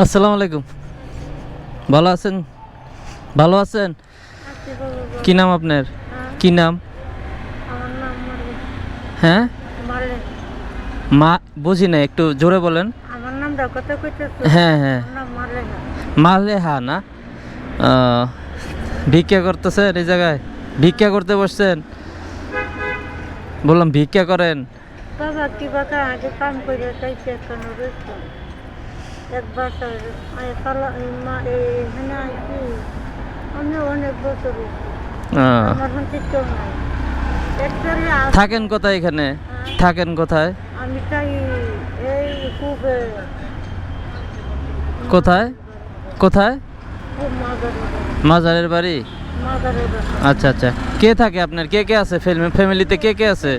আসসালামু আলাইকুম। ভালো আছেন? ভালো আছেন? কি নাম আপনার? কি নাম? হ্যাঁ? মা, বুঝি না, একটু জোরে বলেন। হ্যাঁ হ্যাঁ। মারলে না? ভিক্ষা করতেছেন এই জায়গায়? ভিক্ষা করতে বসছেন? বললাম, ভিক্ষা করেন। বাবা, কি বাকা? আগে কাম করে এক বছর এখানে আছি আমি অনেক বছর থাকেন কোথায় এখানে? থাকেন কোথায়? আমি চাই এই খুব কোথায়? কোথায়? মাজারের বাড়ি। আচ্ছা আচ্ছা। কে থাকে আপনার? কে কে আছে? ফ্যামিলিতে কে কে আছে?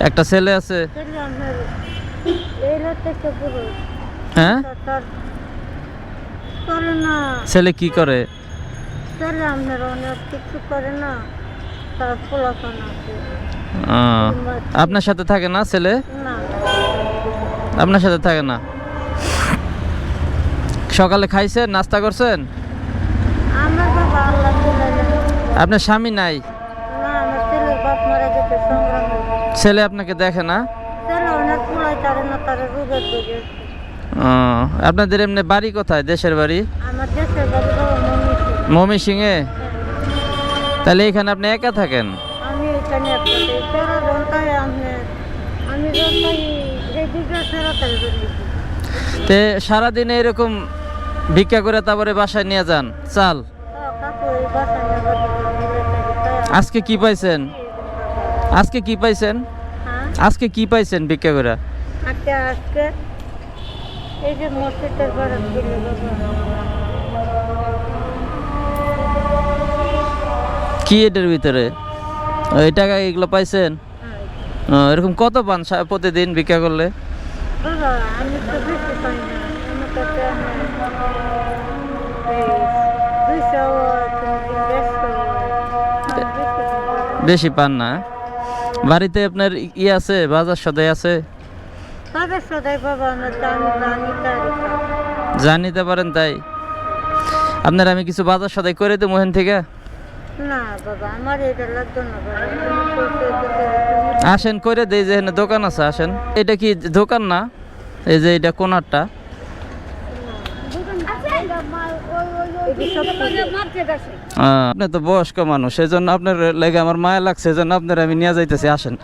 একটা ছেলে আছে? হ্যাঁ? করে না ছেলে কি করে? তাহলে আপনার অনেক কিছু করে না তার আছে আপনার সাথে থাকে না ছেলে? না আপনার সাথে থাকে না? সকালে খাইছেন, নাস্তা করছেন। আপনার স্বামী নাই? ছেলে আপনাকে দেখে না? আপনাদের এমনি বাড়ি কোথায়? দেশের বাড়ি? মমি সিংয়ে তাহলে এখানে আপনি একা থাকেন? তে সারাদিন এরকম ভিক্ষা করে তারপরে বাসায় নিয়ে যান? চাল? জন্য আজকে কি পাইছেন? আজকে কি পাইছেন? হ্যাঁ? আজকে কি পাইছেন ভিক্ষা করে? আজকে এই যে মসজিদের বারাত কি এটার ভিতরে? ওই টাকা এগুলো পাইছেন? এরকম কত পান প্রতিদিন ভিক্ষা করলে? বেশি এই পান না বাড়িতে আপনার ই- আছে বাজার সদাই আছে? সদাই বাবা আমরা জানি জানি যা নিতে পারেন তাই? আপনার আমি কিছু বাজার সদাই করে দেবো ওখান থেকে? না বাবা আমার এটা লাগতো না বাবা তুমি কইছো দিতে, তুমি- আসেন করে দেই যে দোকান আছে আসেন। এটা কি দোকান না? এই যে এটা কোনারটা। আপনি তো বয়স্ক মানুষ সেজন্য আপনার লেগে আমার মায়া লাগছে এই জন্য আপনার আমি নিয়ে যাইতেছি আসেন।